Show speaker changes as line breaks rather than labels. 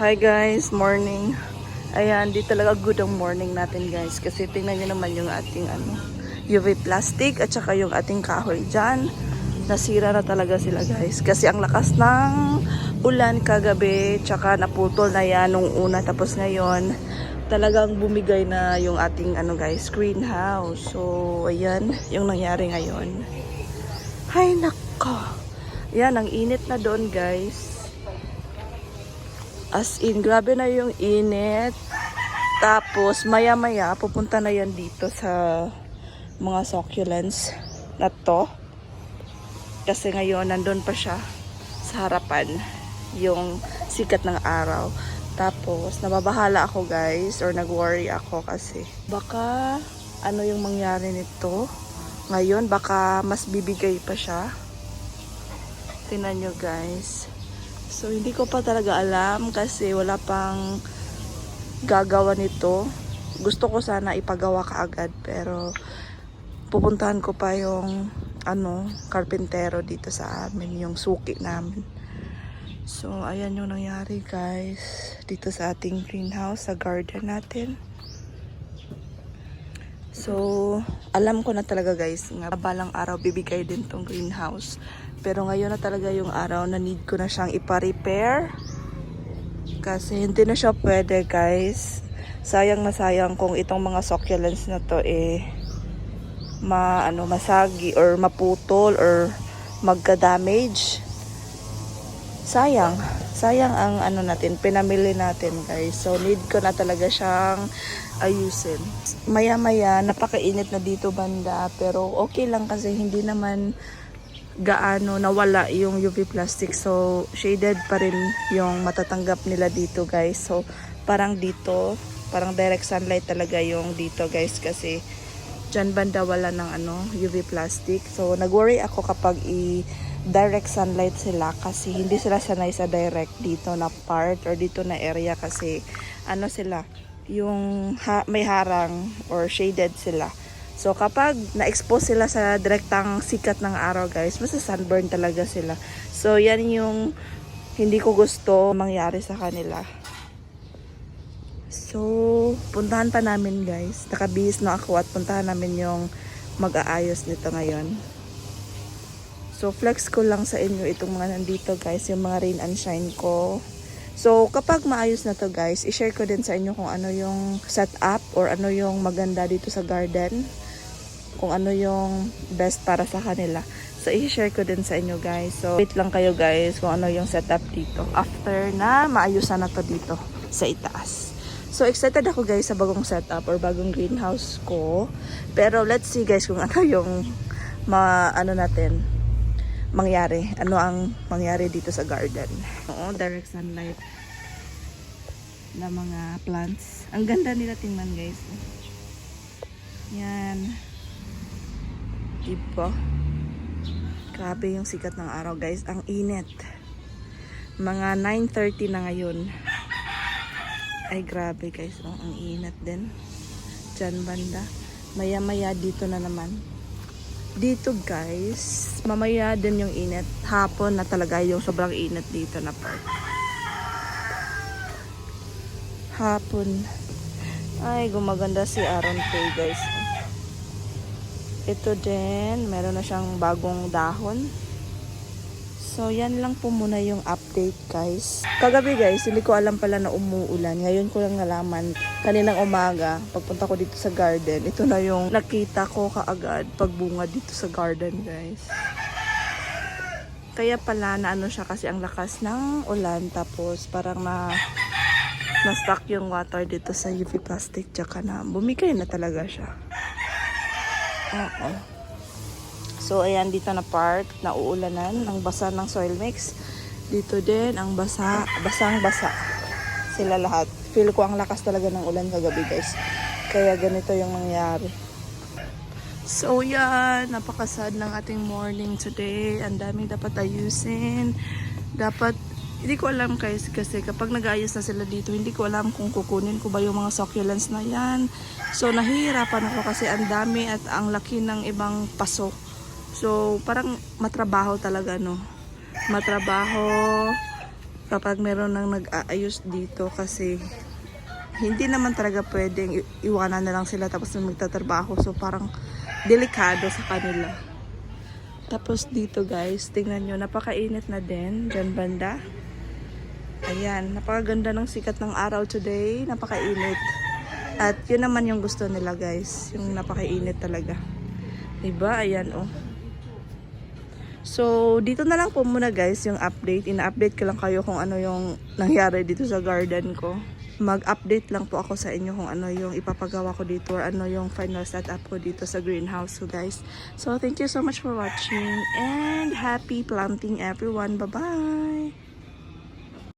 Hi guys, morning. Ayan, di talaga good ang morning natin guys. Kasi tingnan nyo naman yung ating ano, UV plastic at saka yung ating kahoy dyan. Nasira na talaga sila guys. Kasi ang lakas ng ulan kagabi, tsaka naputol na yan nung una. Tapos ngayon, talagang bumigay na yung ating ano guys, greenhouse. So, ayan, yung nangyari ngayon. Hay nako. Yan, ang init na doon guys. As in, grabe na yung init. Tapos, maya-maya, pupunta na yan dito sa mga succulents na to. Kasi ngayon, nandun pa siya sa harapan yung sikat ng araw. Tapos, nababahala ako guys, or nag-worry ako kasi baka ano yung mangyari nito. Ngayon, baka mas bibigay pa siya. Tingnan nyo guys. So, hindi ko pa talaga alam kasi wala pang gagawa nito. Gusto ko sana ipagawa kaagad pero pupuntahan ko pa yung ano, karpintero dito sa amin, yung suki namin. So, ayan yung nangyari guys dito sa ating greenhouse, sa garden natin. So, alam ko na talaga guys, nga balang araw bibigay din tong greenhouse. Pero ngayon na talaga yung araw na need ko na siyang ipa-repair. Kasi hindi na siya pwede guys. Sayang na sayang kung itong mga succulents na to eh ma ano masagi or maputol or magka-damage. Sayang. Sayang ang ano natin, pinamili natin guys. So need ko na talaga siyang ayusin. Maya-maya, napakainit na dito banda. Pero okay lang kasi hindi naman gaano nawala yung UV plastic. So shaded pa rin yung matatanggap nila dito guys. So parang dito, parang direct sunlight talaga yung dito guys kasi dyan banda wala ng ano, UV plastic. So, nag-worry ako kapag i direct sunlight sila kasi hindi sila sanay sa direct dito na part or dito na area kasi ano sila, yung ha- may harang or shaded sila. So, kapag na-expose sila sa direktang sikat ng araw, guys, mas sunburn talaga sila. So, yan yung hindi ko gusto mangyari sa kanila. So, puntahan pa namin guys. Nakabihis na ako at puntahan namin yung mag-aayos nito ngayon. So, flex ko lang sa inyo itong mga nandito guys, yung mga rain and shine ko. So, kapag maayos na to guys, i-share ko din sa inyo kung ano yung setup or ano yung maganda dito sa garden. Kung ano yung best para sa kanila. So, i-share ko din sa inyo guys. So, wait lang kayo guys kung ano yung setup dito. After na maayusan na to dito sa itaas. So, excited ako guys sa bagong setup or bagong greenhouse ko. Pero, let's see guys kung ano yung ma, ano natin, mangyari. Ano ang mangyari dito sa garden. Oo, direct sunlight na mga plants. Ang ganda nila tingnan guys. Yan. Diba? Grabe yung sikat ng araw guys. Ang init. Mga 9.30 na ngayon. Ay grabe guys. Oh, ang init din. Diyan banda. Maya maya dito na naman. Dito guys. Mamaya din yung init. Hapon na talaga yung sobrang init dito na part. Hapon. Ay gumaganda si Aaron Pay guys. Ito din, meron na siyang bagong dahon. So, yan lang po muna yung update, guys. Kagabi, guys, hindi ko alam pala na umuulan. Ngayon ko lang nalaman, kaninang umaga, pagpunta ko dito sa garden, ito na yung nakita ko kaagad pagbunga dito sa garden, guys. Kaya pala na ano siya kasi ang lakas ng ulan, tapos parang na na-stuck yung water dito sa UV plastic, tsaka na bumigay na talaga siya. Oo. So, ayan, dito na part, nauulanan, ang basa ng soil mix. Dito din, ang basa, basang-basa. Sila lahat. Feel ko ang lakas talaga ng ulan kagabi, guys. Kaya ganito yung nangyari. So, yan. Napakasad ng ating morning today. Ang daming dapat ayusin. Dapat, hindi ko alam guys kasi kapag nag-ayos na sila dito, hindi ko alam kung kukunin ko ba yung mga succulents na yan. So, nahihirapan ako kasi ang dami at ang laki ng ibang pasok. So, parang matrabaho talaga, no? Matrabaho kapag meron nang nag-aayos dito kasi hindi naman talaga pwedeng iwanan na lang sila tapos magtatrabaho. So parang delikado sa kanila. Tapos dito guys, tingnan nyo, napakainit na din dyan banda. Ayan, napakaganda ng sikat ng araw today, napakainit. At yun naman yung gusto nila guys, yung napakainit talaga. Diba? Ayan oh. So, dito na lang po muna guys yung update. Ina-update ko lang kayo kung ano yung nangyari dito sa garden ko. Mag-update lang po ako sa inyo kung ano yung ipapagawa ko dito or ano yung final setup ko dito sa greenhouse. So guys, so thank you so much for watching and happy planting everyone. Bye-bye!